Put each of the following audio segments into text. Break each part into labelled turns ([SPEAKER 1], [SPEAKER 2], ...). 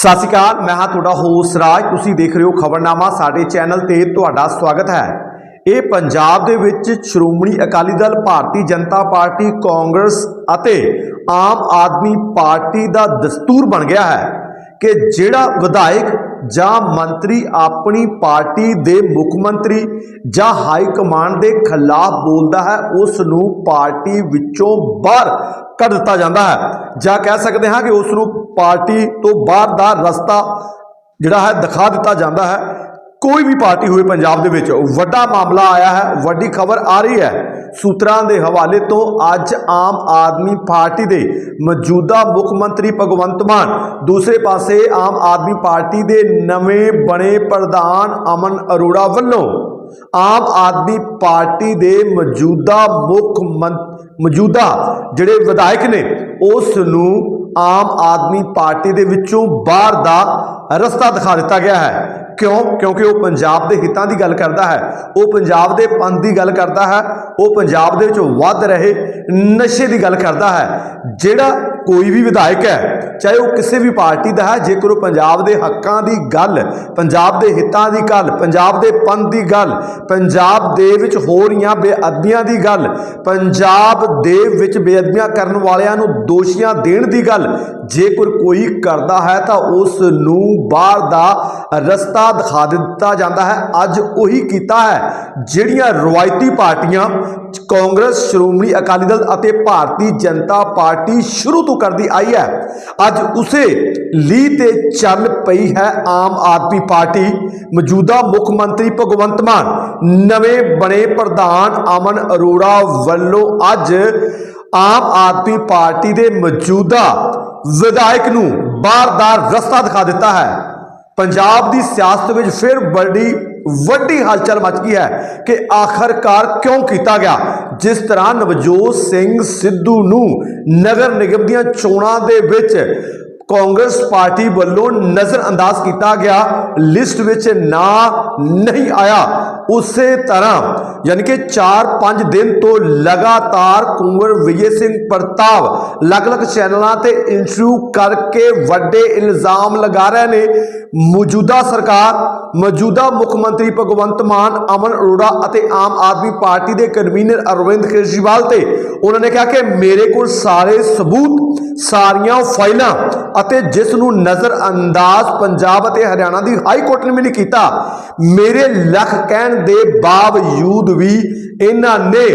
[SPEAKER 1] ਸਤਿ ਸ਼੍ਰੀ ਅਕਾਲ, ਮੈਂ ਹਾਂ ਤੁਹਾਡਾ ਹੋਸਟ ਰਾਜ। ਤੁਸੀਂ ਦੇਖ ਰਹੇ ਹੋ ਖਬਰਨਾਮਾ, ਸਾਡੇ ਚੈਨਲ ਤੇ ਤੁਹਾਡਾ ਸਵਾਗਤ ਹੈ। ਇਹ ਪੰਜਾਬ ਦੇ ਵਿੱਚ ਸ਼੍ਰੋਮਣੀ ਅਕਾਲੀ ਦਲ, ਭਾਰਤੀ ਜਨਤਾ ਪਾਰਟੀ, ਕਾਂਗਰਸ ਅਤੇ ਆਮ ਆਦਮੀ ਪਾਰਟੀ ਦਾ ਦਸਤੂਰ ਬਣ ਗਿਆ ਹੈ ਕਿ ਜਿਹੜਾ ਵਿਧਾਇਕ ਜਾਂ ਮੰਤਰੀ ਆਪਣੀ ਪਾਰਟੀ ਦੇ ਮੁੱਖ ਮੰਤਰੀ ਜਾਂ ਹਾਈ ਕਮਾਂਡ ਦੇ ਖਿਲਾਫ ਬੋਲਦਾ ਹੈ ਉਸ ਨੂੰ ਪਾਰਟੀ ਵਿੱਚੋਂ ਬਾਹਰ ਕੱਢ ਦਿੱਤਾ ਜਾਂਦਾ ਹੈ। ਜਾਂ ਕਹਿ ਸਕਦੇ ਹਾਂ ਕਿ ਉਸ ਨੂੰ ਪਾਰਟੀ ਤੋਂ ਬਾਹਰ ਦਾ ਰਸਤਾ ਜਿਹੜਾ ਹੈ ਦਿਖਾ ਦਿੱਤਾ ਜਾਂਦਾ ਹੈ। ਕੋਈ ਵੀ ਪਾਰਟੀ ਹੋਵੇ ਪੰਜਾਬ ਦੇ ਵਿੱਚ, ਵੱਡਾ ਮਾਮਲਾ ਆਇਆ ਹੈ, ਵੱਡੀ ਖਬਰ ਆ ਰਹੀ ਹੈ। ਸੂਤਰਾਂ ਦੇ ਹਵਾਲੇ ਤੋਂ ਅੱਜ ਆਮ ਆਦਮੀ ਪਾਰਟੀ ਦੇ ਮੌਜੂਦਾ ਮੁੱਖ ਮੰਤਰੀ ਭਗਵੰਤ ਮਾਨ, ਦੂਸਰੇ ਪਾਸੇ ਆਮ ਆਦਮੀ ਪਾਰਟੀ ਦੇ ਨਵੇਂ ਬਣੇ ਪ੍ਰਧਾਨ ਅਮਨ ਅਰੋੜਾ ਵੱਲੋਂ ਆਮ ਆਦਮੀ ਪਾਰਟੀ ਦੇ ਮੌਜੂਦਾ ਮੁੱਖ ਮੰਤ ਮੌਜੂਦਾ ਜਿਹੜੇ ਵਿਧਾਇਕ ਨੇ, ਉਸ ਨੂੰ ਆਮ ਆਦਮੀ ਪਾਰਟੀ ਦੇ ਵਿੱਚੋਂ ਬਾਹਰ ਦਾ ਰਸਤਾ ਦਿਖਾ ਦਿੱਤਾ ਗਿਆ ਹੈ। ਕਿਉਂ? ਕਿਉਂਕਿ ਉਹ ਪੰਜਾਬ ਦੇ ਹਿੱਤਾਂ ਦੀ ਗੱਲ ਕਰਦਾ ਹੈ। ਉਹ ਪੰਜਾਬ ਦੇ ਪੰਥ ਦੀ ਗੱਲ ਕਰਦਾ ਹੈ। ਉਹ ਪੰਜਾਬ ਦੇ ਵਿੱਚ ਵੱਧ ਰਹੇ ਨਸ਼ੇ ਦੀ ਗੱਲ ਕਰਦਾ ਹੈ। ਜਿਹੜਾ ਕੋਈ ਵੀ ਵਿਧਾਇਕ ਹੈ, ਚਾਹੇ ਉਹ ਕਿਸੇ ਵੀ ਪਾਰਟੀ ਦਾ ਹੈ, ਜੇਕਰ ਉਹ ਪੰਜਾਬ ਦੇ ਹੱਕਾਂ ਦੀ ਗੱਲ, ਪੰਜਾਬ ਦੇ ਹਿੱਤਾਂ ਦੀ ਗੱਲ, ਪੰਜਾਬ ਦੇ ਪੰਥ ਦੀ ਗੱਲ, ਪੰਜਾਬ ਦੇ ਵਿੱਚ ਹੋ ਰਹੀਆਂ ਬੇਅਦਬੀਆਂ ਦੀ ਗੱਲ, ਪੰਜਾਬ ਦੇ ਵਿੱਚ ਬੇਅਦਬੀਆਂ ਕਰਨ ਵਾਲਿਆਂ ਨੂੰ ਦੋਸ਼ੀਆਂ ਦੇਣ ਦੀ ਗੱਲ, ਜੇਕਰ ਕੋਈ ਕਰਦਾ ਹੈ ਤਾਂ ਉਸ ਨੂੰ ਬਾਹਰ ਦਾ ਰਸਤਾ ਦਿਖਾ ਦਿੱਤਾ ਜਾਂਦਾ ਹੈ। ਅੱਜ ਉਹੀ ਕੀਤਾ ਹੈ, ਜਿਹੜੀਆਂ ਰਵਾਇਤੀ ਪਾਰਟੀਆਂ ਕਾਂਗਰਸ, ਸ਼੍ਰੋਮਣੀ ਅਕਾਲੀ ਦਲ ਅਤੇ ਭਾਰਤੀ ਜਨਤਾ ਪਾਰਟੀ ਸ਼ੁਰੂ ਤੋਂ ਕਰਦੀ ਆਈ ਹੈ। ਅੱਜ ਉਸੇ ਲੀ ਤੇ ਚੱਲ ਪਈ ਹੈ ਆਮ ਆਦਮੀ ਪਾਰਟੀ। ਮੌਜੂਦਾ ਮੁੱਖ ਮੰਤਰੀ ਭਗਵੰਤ ਮਾਨ, ਨਵੇਂ ਬਣੇ ਪ੍ਰਧਾਨ ਅਮਨ ਅਰੋੜਾ ਵੱਲੋਂ ਅੱਜ ਆਮ ਆਦਮੀ ਪਾਰਟੀ ਦੇ ਮੌਜੂਦਾ ਵਿਧਾਇਕ ਨੂੰ ਬਾਹਰ ਦਾ ਰਸਤਾ ਦਿਖਾ ਦਿੱਤਾ ਹੈ। ਪੰਜਾਬ ਦੀ ਸਿਆਸਤ ਵਿੱਚ ਫਿਰ ਬੜੀ ਵੱਡੀ ਹਲਚਲ ਮਚ ਗਈ ਹੈ ਕਿ ਆਖਰਕਾਰ ਕਿਉਂ ਕੀਤਾ ਗਿਆ? ਜਿਸ ਤਰ੍ਹਾਂ ਨਵਜੋਤ ਸਿੰਘ ਸਿੱਧੂ ਨੂੰ ਨਗਰ ਨਿਗਮ ਦੀਆਂ ਚੋਣਾਂ ਦੇ ਵਿੱਚ ਕਾਂਗਰਸ ਪਾਰਟੀ ਵੱਲੋਂ ਨਜ਼ਰਅੰਦਾਜ਼ ਕੀਤਾ ਗਿਆ। ਲਿਸਟ ਵਿੱਚ ਨਾ ਨਹੀਂ ਆਇਆ। ਉਸੇ ਤਰ੍ਹਾਂ, ਯਾਨੀ ਕਿ 4-5 ਦਿਨ ਤੋਂ ਲਗਾਤਾਰ ਕੁੰਵਰ ਵਿਜੇ ਸਿੰਘ ਪ੍ਰਤਾਪ ਅਲੱਗ-ਅਲੱਗ ਚੈਨਲਾਂ ਤੇ ਇੰਟਰਵਿਊ ਕਰਕੇ ਵੱਡੇ ਇਲਜ਼ਾਮ ਲਗਾ ਰਹੇ ਨੇ। ਮੌਜੂਦਾ ਸਰਕਾਰ, ਮੌਜੂਦਾ ਮੁੱਖ ਮੰਤਰੀ ਭਗਵੰਤ ਮਾਨ, ਅਮਨ ਅਰੋੜਾ ਅਤੇ ਆਮ ਆਦਮੀ ਪਾਰਟੀ ਦੇ ਕਨਵੀਨਰ ਅਰਵਿੰਦ ਕੇਜਰੀਵਾਲ ਤੇ ਉਹਨਾਂ ਨੇ ਕਿਹਾ ਕਿ ਮੇਰੇ ਕੋਲ ਸਾਰੇ ਸਬੂਤ ਸਾਰੀਆਂ ਫਾਈਲਾਂ ਅਤੇ ਜਿਸ ਨੂੰ ਨਜ਼ਰ ਅੰਦਾਜ਼ ਪੰਜਾਬ ਅਤੇ ਹਰਿਆਣਾ ਦੀ ਹਾਈ ਕੋਰਟ ਨੇ ਵੀ ਨਹੀਂ ਕੀਤਾ, ਮੇਰੇ ਲੱਖ ਕਹਿਣ ਦੇ ਬਾਵਜੂਦ ਵੀ ਇਹਨਾਂ ਨੇ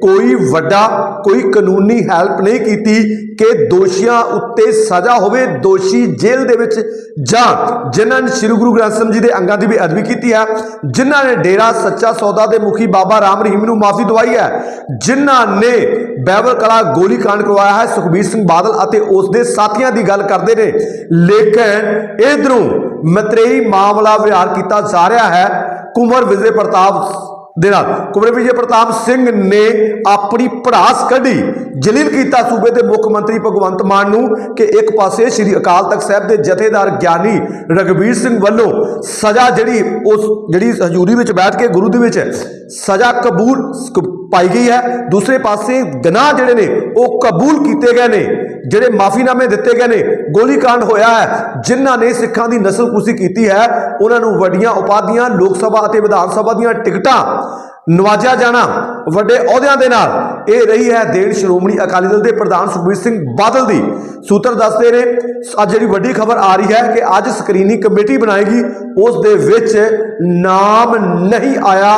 [SPEAKER 1] ਕੋਈ ਵੱਡਾ, ਕੋਈ ਕਾਨੂੰਨੀ ਹੈਲਪ ਨਹੀਂ ਕੀਤੀ ਕਿ ਦੋਸ਼ੀਆਂ ਉੱਤੇ ਸਜ਼ਾ ਹੋਵੇ, ਦੋਸ਼ੀ ਜੇਲ੍ਹ ਦੇ ਵਿੱਚ ਜਾਂ ਜਿਨ੍ਹਾਂ ਨੇ ਸ੍ਰੀ ਗੁਰੂ ਗ੍ਰੰਥ ਸਾਹਿਬ ਜੀ ਦੇ ਅੰਗਾਂ ਦੀ ਵੀ ਅਦਬੀ ਕੀਤੀ ਹੈ, ਜਿਨ੍ਹਾਂ ਨੇ ਡੇਰਾ ਸੱਚਾ ਸੌਦਾ ਦੇ ਮੁਖੀ ਬਾਬਾ ਰਾਮ ਰਹੀਮ ਨੂੰ ਮਾਫੀ ਦਵਾਈ ਹੈ, ਜਿਨ੍ਹਾਂ ਨੇ ਬੈਬਲ ਕਲਾ ਗੋਲੀ ਕਰਵਾਇਆ ਹੈ, ਸੁਖਬੀਰ ਸਿੰਘ ਬਾਦਲ ਅਤੇ ਉਸ ਦੇ ਸਾਥੀਆਂ ਦੀ ਗੱਲ ਕਰਦੇ ਨੇ। ਲੇਕਿਨ ਇਧਰੋਂ ਮਤਰੇਈ ਮਾਮਲਾ ਵਿਹਾਰ ਕੀਤਾ ਜਾ ਰਿਹਾ ਹੈ, ਕੁਮਰ ਵਿਜੇ ਪ੍ਰਤਾਪ ਦੇ ਨਾਲ। ਕੁਮਰ ਵਿਜੇ ਪ੍ਰਤਾਪ ਸਿੰਘ ਨੇ ਆਪਣੀ ਭੜਾਸ ਕੱਢੀ, ਜਲੀਲ ਕੀਤਾ ਸੂਬੇ ਦੇ ਮੁੱਖ ਮੰਤਰੀ ਭਗਵੰਤ ਮਾਨ ਨੂੰ ਕਿ ਇੱਕ ਪਾਸੇ ਸ੍ਰੀ ਅਕਾਲ ਤਖਤ ਸਾਹਿਬ ਦੇ ਜਥੇਦਾਰ ਗਿਆਨੀ ਰਗਵੀਰ ਸਿੰਘ ਵੱਲੋਂ ਸਜ਼ਾ ਜਿਹੜੀ ਉਸ, ਜਿਹੜੀ ਹਜ਼ੂਰੀ ਵਿੱਚ ਬੈਠ ਕੇ ਗੁਰੂ ਦੇ ਵਿੱਚ ਸਜ਼ਾ ਕਬੂਲ ਪਾਈ ਗਈ ਹੈ। ਦੂਸਰੇ ਪਾਸੇ ਗਨਾਹ ਜਿਹੜੇ ਨੇ, ਉਹ ਕਬੂਲ ਕੀਤੇ ਗਏ ਨੇ। ਜਿਹੜੇ ਮਾਫੀਨਾਮੇ ਦਿੱਤੇ ਗਏ ਨੇ ਗੋਲੀकांड ਹੋਇਆ ਹੈ, ਜਿਨ੍ਹਾਂ ਨੇ ਸਿੱਖਾਂ ਦੀ ਨਸਲਕੁਸ਼ੀ ਕੀਤੀ ਹੈ, ਉਹਨਾਂ ਨੂੰ ਵੱਡੀਆਂ ਉਪਾਧੀਆਂ, ਲੋਕ ਸਭਾ ਅਤੇ ਵਿਧਾਨ ਸਭਾ ਦੀਆਂ ਟਿਕਟਾਂ ਨਵਾਜਿਆ ਜਾਣਾ ਵੱਡੇ ਅਹੁਦਿਆਂ ਦੇ ਨਾਲ। ਇਹ ਰਹੀ ਹੈ ਦੇਣ ਸ਼੍ਰੋਮਣੀ ਅਕਾਲੀ ਦਲ ਦੇ ਪ੍ਰਧਾਨ ਸੁਖਬੀਰ ਸਿੰਘ ਬਾਦਲ ਦੀ। ਸੂਤਰ ਦੱਸਦੇ ਨੇ, ਅੱਜ ਜਿਹੜੀ ਵੱਡੀ ਖਬਰ ਆ ਰਹੀ ਹੈ ਕਿ ਅੱਜ ਸਕਰੀਨਿੰਗ ਕਮੇਟੀ ਬਣਾਏਗੀ, ਉਸ ਦੇ ਵਿੱਚ ਨਾਮ ਨਹੀਂ ਆਇਆ।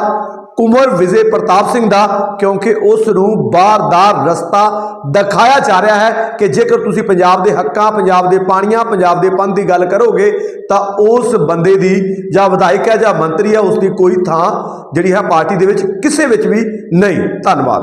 [SPEAKER 1] ਕੁਮਰ ਵਿਜੇ ਪ੍ਰਤਾਪ ਸਿੰਘ ਦਾ, ਕਿਉਂਕਿ ਉਸ ਨੂੰ ਬਾਹਰ ਦਾ ਰਸਤਾ ਦਿਖਾਇਆ ਜਾ ਰਿਹਾ ਹੈ ਕਿ ਜੇਕਰ ਤੁਸੀਂ ਪੰਜਾਬ ਦੇ ਹੱਕਾਂ, ਪੰਜਾਬ ਦੇ ਪਾਣੀਆਂ, ਪੰਜਾਬ ਦੇ ਪੰਨ ਦੀ ਗੱਲ ਕਰੋਗੇ, ਤਾਂ ਉਸ ਬੰਦੇ ਦੀ ਜਾਂ ਵਿਧਾਇਕ ਹੈ ਜਾਂ ਮੰਤਰੀ ਹੈ, ਉਸ ਦੀ ਕੋਈ ਥਾਂ ਜਿਹੜੀ ਹੈ ਪਾਰਟੀ ਦੇ ਵਿੱਚ ਕਿਸੇ ਵਿੱਚ ਵੀ ਨਹੀਂ। ਧੰਨਵਾਦ।